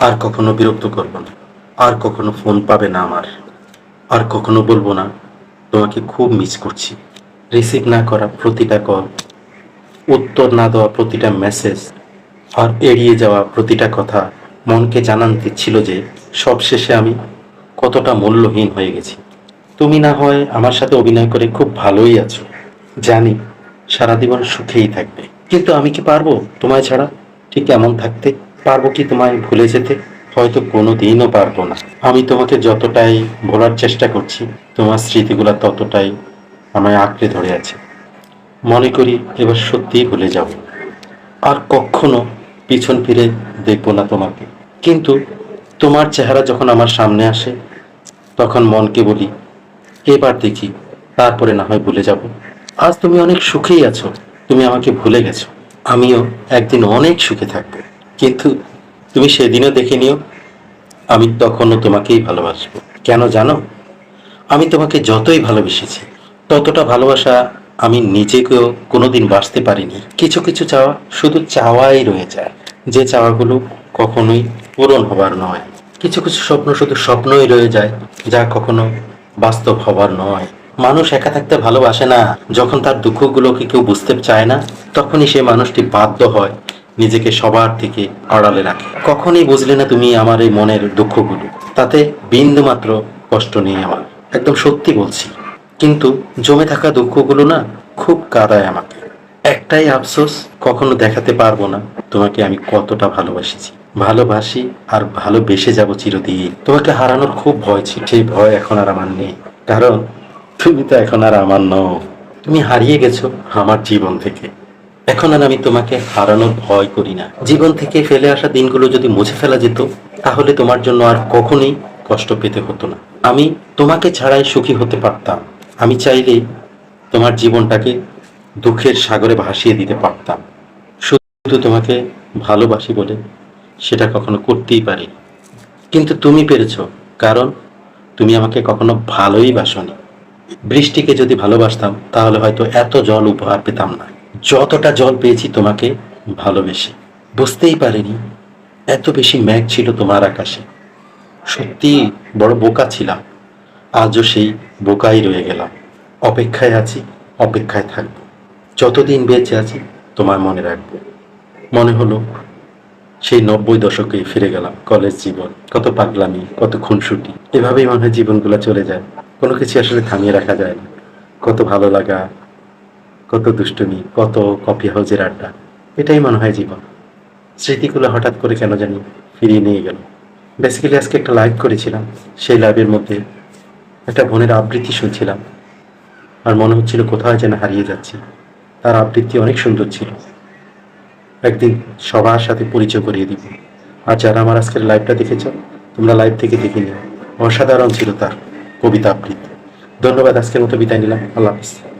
আর কখনো বিরক্ত করব না। আর কখনো ফোন পাবে না আমার। আর কখনো বলব না, তোমাকে খুব মিস করছি। রিসিভ না করা প্রতিটা কল উত্তর না দেওয়া প্রতিটা মেসেজ আর এড়িয়ে যাওয়া প্রতিটা কথা মনকে জানান ছিল যে সবশেষে আমি কতটা মূল্যহীন হয়ে গেছি। তুমি না হয় আমার সাথে অভিনয় করে খুব ভালোই আছো। জানি সারা জীবন সুখেই থাকবে। কিন্তু আমি কি পারব তোমায় ছাড়া? ঠিক এমন থাকতে পারব কি তোমায় ভুলে যেতে? হয়তো কোনো দিনও পারব না। আমি তোমাকে যতটাই ভোলার চেষ্টা করছি, তোমার স্মৃতিগুলো ততটাই আমায় আঁকড়ে ধরে আছে। মনে করি এবার সত্যিই ভুলে যাব আর কখনো পিছন ফিরে দেখব না তোমাকে। কিন্তু তোমার চেহারা যখন আমার সামনে আসে, তখন মনকে বলি, এবার দেখি, তারপরে না হয় ভুলে যাব। আজ তুমি অনেক সুখেই আছো, তুমি আমাকে ভুলে গেছো। আমিও একদিন অনেক সুখে থাকব। কিন্তু তুমি সেদিনও দেখে নিও, আমি তখনও তোমাকেই ভালোবাসবো। কেন জানো? আমি তোমাকে যতই ভালোবেসেছি, ততটা ভালোবাসা আমি নিজেকেও কোনোদিন বাঁচতে পারিনি। কিছু কিছু চাওয়া শুধু চাওয়াই রয়ে যায়, যে চাওয়াগুলো কখনোই পূরণ হবার নয়। কিছু কিছু স্বপ্ন শুধু স্বপ্নই রয়ে যায়, যা কখনো বাস্তব হবার নয়। মানুষ একা থাকতে ভালোবাসে না, যখন তার দুঃখগুলোকে কেউ বুঝতে চায় না, তখনই সে মানুষটি বাধ্য হয় নিজেকে সবার থেকে আড়ালে রাখে। কখনই বুঝলে না তুমি আমার এই মনের দুঃখগুলো। তাতে বিন্দু মাত্র কষ্ট নেই আমার। একদম সত্যি বলছি। কিন্তু জমে থাকা দুঃখগুলো না খুব কাঁদায় আমাকে। একটাই আফসোস, কখনো দেখাতে পারব না তোমাকে আমি কতটা ভালোবাসেছি। ভালোবাসি আর ভালোবেসে যাব চিরদিন। তোমাকে হারানোর খুব ভয় ছিল। সেই ভয় এখন আর আমার নেই। কারণ তুমি তো এখন আর আমার নও। তুমি হারিয়ে গেছো আমার জীবন থেকে। এখন আর আমি তোমাকে হারানোর ভয় করি না। জীবন থেকে ফেলে আসা দিনগুলো যদি মুছে ফেলা যেত, তাহলে তোমার জন্য আর কখনোই কষ্ট পেতে হতো না। আমি তোমাকে ছাড়াই সুখী হতে পারতাম। আমি চাইলেই তোমার জীবনটাকে দুঃখের সাগরে ভাসিয়ে দিতে পারতাম। শুধু তোমাকে ভালোবাসি বলে সেটা কখনো করতেই পারি কিন্তু তুমি পেরেছ, কারণ তুমি আমাকে কখনো ভালোই বাসনি। বৃষ্টিকে যদি ভালোবাসতাম, তাহলে হয়তো এত জল উপহার পেতাম না। যতটা জল পেয়েছি তোমাকে ভালোবেসে। বুঝতেই পারিনি, এত বেশি ম্যাঘ ছিল তোমার আকাশে। সত্যি বড় বোকা ছিলাম, আজও সেই বোকাই রয়ে গেলাম। অপেক্ষায় আছি, অপেক্ষায় থাকব। যতদিন বেঁচে আছি, তোমার মনে রাখব। মনে হলো, সেই নব্বই দশকে ফিরে গেলাম, কলেজ জীবন, কত পাগলামি, কত খুনসুটি। এভাবেই মনে হয় জীবনগুলো চলে যায়। কোনো কিছু আসলে থামিয়ে রাখা যায় না। কত ভালো লাগা কত দুষ্টুমি, কত কফি হাউজের আড্ডা। এটাই মনে হয় জীবন। স্মৃতিগুলো হঠাৎ করে কেন জানি ফিরিয়ে নিয়ে গেল। বেসিক্যালি আজকে একটা লাইভ করেছিলাম। সেই লাইভের মধ্যে একটা বোনের আবৃত্তি শুনছিলাম। আর মনে হচ্ছিল কোথায় যেন হারিয়ে যাচ্ছি। তার আবৃত্তি অনেক সুন্দর ছিল। একদিন সবার সাথে পরিচয় করিয়ে দিব। আর যারা আমার আজকের লাইভটা দেখেছ, তোমরা লাইভ থেকে দেখে নিও। অসাধারণ ছিল তার কবিতা আবৃত্তি। ধন্যবাদ আজকের মতো বিদায় নিলাম। আল্লাহ হাফিজ।